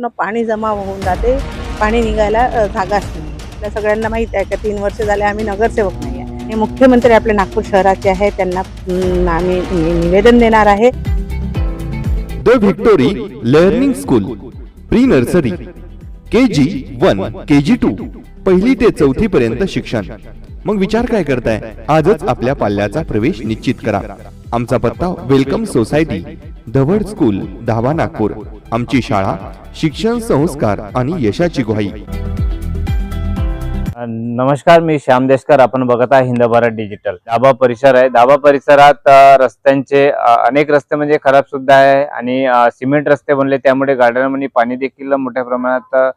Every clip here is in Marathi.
पूर्ण पाणी जमा होऊन जाते. पाणी निघायला जागाच नाही आपल्या सगळ्यांना माहीत आहे का तीन वर्ष झाले आम्ही नगरसेवक नाही आहे. हे मुख्यमंत्री आपले नागपूर शहराचे आहे त्यांना आम्ही निवेदन देणार आहे. The victory learning school pre nursery K G one K G two पहिली ते चौथी पर्यंत शिक्षण. मग विचार काय करताय? आजच आपल्या पाल्याचा प्रवेश निश्चित करा. आमचा पत्ता वेलकम सोसायटी धवड स्कूल धावा नागपूर. आमची शाळा शिक्षण संस्कार आणि यशाची ग्वाही. नमस्कार मी श्याम देशकर. आपण बघत आहे हिंद भारत डिजिटल. दाबा परिसर आहे. दाबा परिसरात रस्त्यांचे अनेक रस्ते म्हणजे खराब सुद्धा आहे आणि सिमेंट रस्ते बनले त्यामुळे गार्डनमध्ये पाणी देखील मोठ्या प्रमाणात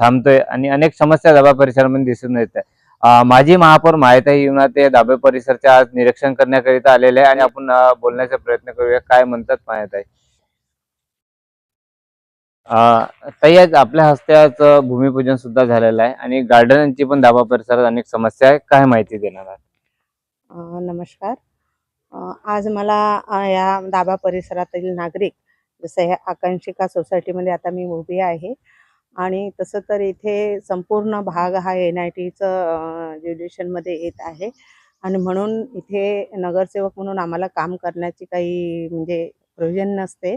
थांबतोय आणि अनेक समस्या दाबा परिसरामध्ये दिसून येत आहे. माजी महापौर माहिती येऊन ते दाबे परिसरच्या आज निरीक्षण करण्याकरिता आलेले आहे आणि आपण बोलण्याचा प्रयत्न करूया. काय म्हणतात माहीत आहे ताई आज आपल्या हस्ते आज भूमिपूजन सुद्धा झालेलं आहे आणि गार्डनची पण दाबा परिसरात अनेक समस्या आहे काय माहिती देणार आहात? अ, नमस्कार. अ, आज मला अ, या दाबा परिसरातील नागरिक जसं ह्या आकांक्षिका सोसायटीमध्ये आता मी उभी आहे आणि तसं तर इथे संपूर्ण भाग हा एन आय टीचं ज्युडिशनमध्ये येत आहे आणि म्हणून इथे नगरसेवक म्हणून आम्हाला काम करण्याची काही म्हणजे प्रोविजन नसते.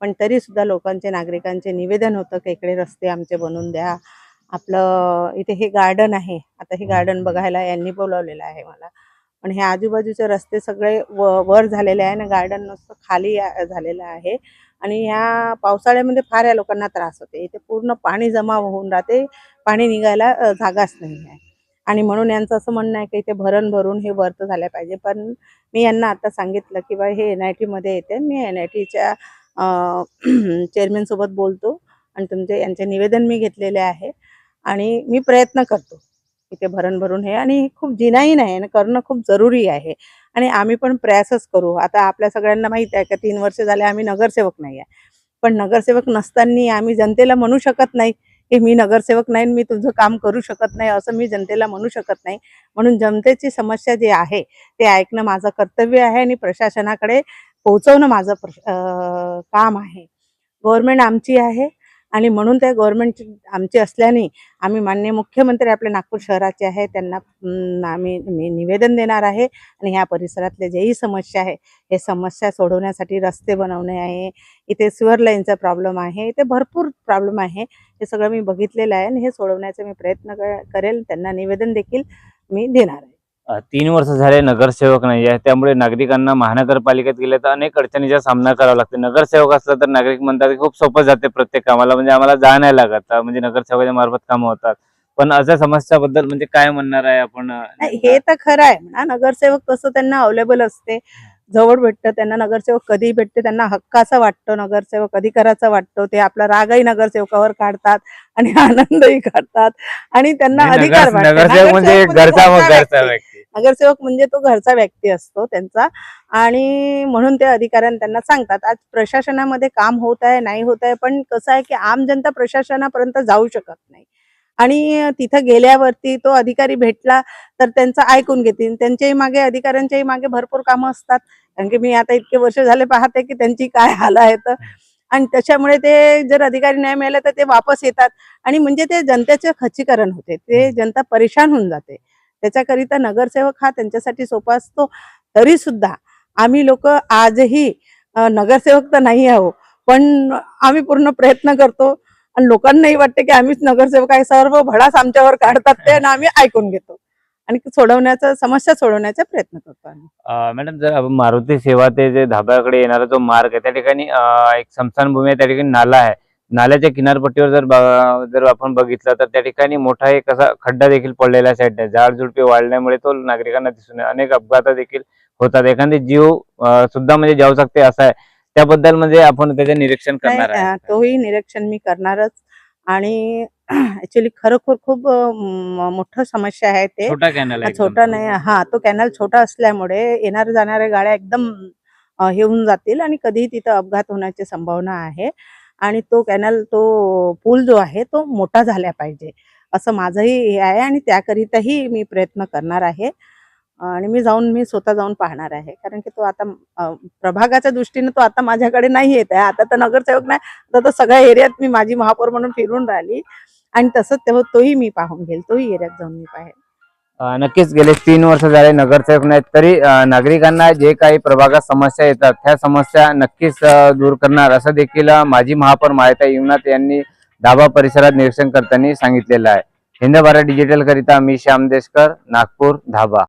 पण तरीसुद्धा लोकांचे नागरिकांचे निवेदन होतं की इकडे रस्ते आमचे बनवून द्या. आपलं इथे हे गार्डन आहे. आता हे गार्डन बघायला यांनी बोलवलेलं आहे मला. पण हे आजूबाजूचे रस्ते सगळे व वर झालेले आहे आणि गार्डन नुसतं खाली झालेलं आहे. आणि ह्या पावसाळ्यामध्ये फार या लोकांना त्रास होते. इथे पूर्ण पाणी जमा होऊन राहते. पाणी निघायला जागाच नाही आहे. आणि म्हणून यांचं असं म्हणणं आहे की इथे भरण भरून हे वर्त झाल्या पाहिजे. पण मी यांना आता सांगितलं की बा हे एन आय टीमध्ये येते. मी एन आय टीच्या चेअरमॅनसोबत बोलतो आणि तुमचे यांचे निवेदन मी घेतलेले आहे. आणि मी प्रयत्न करतो इथे भरण भरून हे. आणि खूप जिनाही नाही आणि करणं खूप जरुरी आहे. आणि आम्ही पण प्रयासच करू. आता आपल्या सगळ्यांना माहीत आहे का तीन वर्ष झाले आम्ही नगरसेवक नाही आहे. पण नगरसेवक नसताना आम्ही जनतेला म्हणू शकत नाही की मी नगरसेवक नाही मी तुझं काम करू शकत नाही असं मी जनतेला म्हणू शकत नाही. म्हणून जनतेची समस्या जी आहे ते ऐकणं माझं कर्तव्य आहे आणि प्रशासनाकडे पोहोचवणं माझं प्र- काम आहे. गव्हर्नमेंट आमची आहे आणि म्हणून त्या गव्हर्नमेंट आमची असल्याने आम्ही माननीय मुख्यमंत्री आपले नागपूर शहराचे आहे. त्यांना आम्ही मी निवेदन देणार आहे आणि ह्या परिसरातले जेही समस्या आहे हे समस्या सोडवण्यासाठी रस्ते बनवणे आहे. इथे सिवर लाईनचा प्रॉब्लेम आहे. इथे भरपूर प्रॉब्लेम आहे. हे सगळं मी बघितलेलं आहे आणि हे सोडवण्याचा मी प्रयत्न करेल. त्यांना निवेदन देखील मी देणार आहे. तीन वर्ष झाले नगरसेवक नाही आहे. त्यामुळे नागरिकांना महानगरपालिकेत गेले तर अनेक अडचणीचा सामना करावा लागतो. नगरसेवक असला तर नागरिक म्हणतात की खूप सोपं जाते प्रत्येक कामाला. म्हणजे आम्हाला जा नाही लागत. म्हणजे नगरसेवकाच्या मार्फत कामं होतात. पण अशा समस्याबद्दल म्हणजे काय म्हणणार आहे आपण हे तर खरं आहे. म्हणा नगरसेवक तसं त्यांना अवेलेबल असते. जवळ भेटतं त्यांना नगरसेवक कधी भेटते. त्यांना हक्काचा वाटतो नगरसेवक अधिकाराचा वाटतो. ते आपला रागही नगरसेवकावर काढतात आणि आनंदही काढतात आणि त्यांना अधिकार म्हणजे नगरसेवक म्हणजे तो घरचा व्यक्ती असतो त्यांचा. आणि म्हणून ते अधिकाऱ्यांना त्यांना सांगतात आज प्रशासनामध्ये काम होत आहे नाही होत आहे पण कसं आहे की आम जनता प्रशासनापर्यंत जाऊ शकत नाही. आणि तिथं गेल्यावरती तो अधिकारी भेटला तर त्यांचं ऐकून घेतील. त्यांच्याही मागे अधिकाऱ्यांच्याही मागे भरपूर कामं असतात. कारण की मी आता इतके वर्ष झाले पाहते की त्यांची काय हाल आहेत. आणि त्याच्यामुळे ते जर अधिकारी नाही मिळाले तर ते वापस येतात. आणि म्हणजे ते जनतेचे खच्चीकरण होते. ते जनता परेशान होऊन जाते. त्याच्याकरिता नगरसेवक हा त्यांच्यासाठी सोपा असतो. तरी सुद्धा आम्ही लोक आजही नगरसेवक तर नाही आहो पण आम्ही पूर्ण प्रयत्न करतो. आणि लोकांनाही वाटते की आम्हीच नगरसेवक आहे सर्व भडास आमच्यावर काढतात ते आणि आम्ही ऐकून घेतो. आणि सोडवण्याचा समस्या सोडवण्याचा प्रयत्न करतो आम्ही. मॅडम जर मारुती सेवा ते जे धाब्याकडे येणारा जो मार्ग आहे त्या ठिकाणी एक समशानभूमी आहे त्या ठिकाणी नाला आहे. नाल्याच्या किनारपट्टीवर जर जर आपण बघितलं तर त्या ठिकाणी मोठा एक असा खड्डा देखील पडलेला साईड झाड झुडपे वाढल्यामुळे तो नागरिकांना दिसून. अनेक अपघात देखील होतात. एखादी जीव सुद्धा म्हणजे जाऊ शकते असं आहे. त्याबद्दल म्हणजे आपण त्याचे निरीक्षण करणार आहे. तोही निरीक्षण मी करणारच. आणि ऍक्च्युली खरोखर खूप मोठं समस्या आहे ते. छोटा कॅनल हा, छोटा नाही हा तो कॅनल छोटा असल्यामुळे येणाऱ्या जाणाऱ्या गाड्या एकदम हे होऊन जातील आणि कधीही तिथं अपघात होण्याची संभावना आहे. आणि तो कॅनल तो पूल जो आहे तो मोठा झाला पाहिजे. असं माझंही हे आहे आणि त्याकरिताही मी प्रयत्न करणार आहे. आणि मी जाऊन मी स्वतः जाऊन पाहणार आहे. कारण की तो आता प्रभागाच्या दृष्टीने तो आता माझ्याकडे नाही येत आहे. आता तर नगरसेवक नाही आता तर सगळ्या एरियात मी माझी महापौर म्हणून फिरून राहिली. आणि तसंच तेव्हा तोही मी पाहून घेईल. तोही एरियात जाऊन मी पाहेल. नक्कीच गेले तीन वर्ष झाले नगरसेवक नाहीत तरी नागरिकांना जे काही प्रभागात समस्या येतात त्या समस्या नक्कीच दूर करणार असं देखील माजी महापौर मायता युवनाथ यांनी दाबा परिसरात निरीक्षण करताना सांगितलेलं आहे. हिंद भारत डिजिटल करिता मी श्याम देशकर नागपूर धाबा.